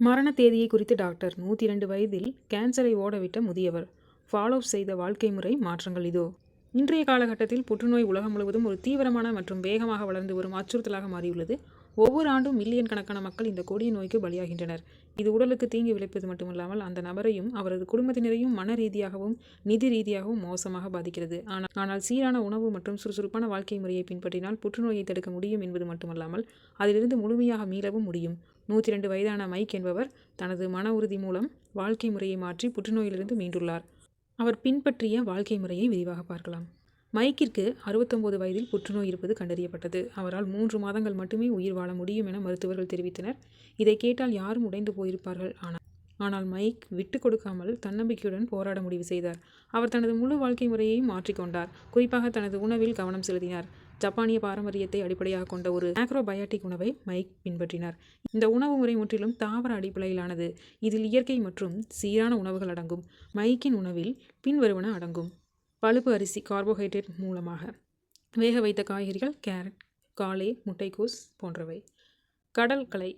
மரண தேதியை குறித்து டாக்டர். நூற்றி இரண்டு வயதில் கேன்சரை ஓடவிட்ட முதியவர். ஃபாலோ செய்த வாழ்க்கை முறை மாற்றங்கள் இதோ. இன்றைய காலகட்டத்தில் புற்றுநோய் உலகம் முழுவதும் ஒரு தீவிரமான மற்றும் வேகமாக வளர்ந்து வரும் அச்சுறுத்தலாக மாறியுள்ளது. ஒவ்வொரு ஆண்டும் மில்லியன் கணக்கான மக்கள் இந்த கொடிய நோய்க்கு பலியாகின்றனர். இது உடலுக்கு தீங்கு விளைப்பது மட்டுமல்லாமல் அந்த நபரையும் அவரது குடும்பத்தினரையும் மன ரீதியாகவும் நிதி ரீதியாகவும் மோசமாக பாதிக்கிறது. ஆனால் ஆனால் சீரான உணவு மற்றும் சுறுசுறுப்பான வாழ்க்கை முறையை பின்பற்றினால் புற்றுநோயை தடுக்க முடியும் என்பது மட்டுமல்லாமல் அதிலிருந்து முழுமையாக மீளவும் முடியும். நூற்றி ரெண்டு வயதான மைக் என்பவர் தனது மன உறுதி மூலம் வாழ்க்கை முறையை மாற்றி புற்றுநோயிலிருந்து மீண்டுள்ளார். அவர் பின்பற்றிய வாழ்க்கை முறையை விரிவாக பார்க்கலாம். மைக்கிற்கு அறுபத்தொம்போது வயதில் புற்றுநோய் இருப்பது கண்டறியப்பட்டது. அவரால் மூன்று மாதங்கள் மட்டுமே உயிர் வாழ முடியும் என மருத்துவர்கள் தெரிவித்தனர். இதை கேட்டால் யாரும் உடைந்து போயிருப்பார்கள்? ஆனால் ஆனால் மைக் விட்டு கொடுக்காமல் தன்னம்பிக்கையுடன் போராட முடிவு செய்தார். அவர் தனது முழு வாழ்க்கை முறையையும் மாற்றிக்கொண்டார் குறிப்பாக தனது உணவில் கவனம் செலுத்தினார். ஜப்பானிய பாரம்பரியத்தை அடிப்படையாக கொண்ட ஒரு ஆக்ரோபயாட்டிக் உணவை மைக் பின்பற்றினார். இந்த உணவு முறை முற்றிலும் தாவர அடிப்படையிலானது. இதில் இயற்கை மற்றும் சீரான உணவுகள் அடங்கும். மைக்கின் உணவில் பின்வருவன அடங்கும். பழுப்பு அரிசி கார்போஹைட்ரேட் மூலமாக. வேக வைத்த காய்கறிகள் கேரட் காளை முட்டைக்கோஸ் போன்றவை. கடல்களை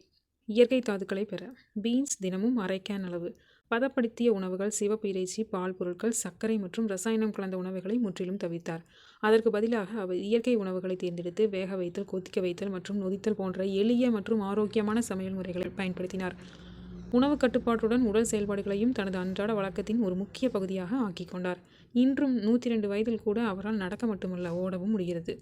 இயற்கை தாதுக்களை பெற. பீன்ஸ் தினமும் அரை கேன் அளவு. பதப்படுத்திய உணவுகள் சிவப்பு இறைச்சி பால் பொருட்கள் சர்க்கரை மற்றும் ரசாயனம் கலந்த உணவுகளை முற்றிலும் தவிர்த்தார் அதற்கு பதிலாக அவர் இயற்கை உணவுகளை தேர்ந்தெடுத்து வேக வைத்தல் கொதிக்க வைத்தல் மற்றும் நொதித்தல் போன்ற எளிய மற்றும் ஆரோக்கியமான சமையல் முறைகளை பயன்படுத்தினார். உணவு கட்டுப்பாட்டுடன் உடல் செயல்பாடுகளையும் தனது அன்றாட வழக்கத்தின் ஒரு முக்கிய பகுதியாக ஆக்கிக் கொண்டார். இன்றும் நூற்றி ரெண்டு வயதில் கூட அவரால் நடக்க மட்டுமல்ல ஓடவும் முடிகிறது.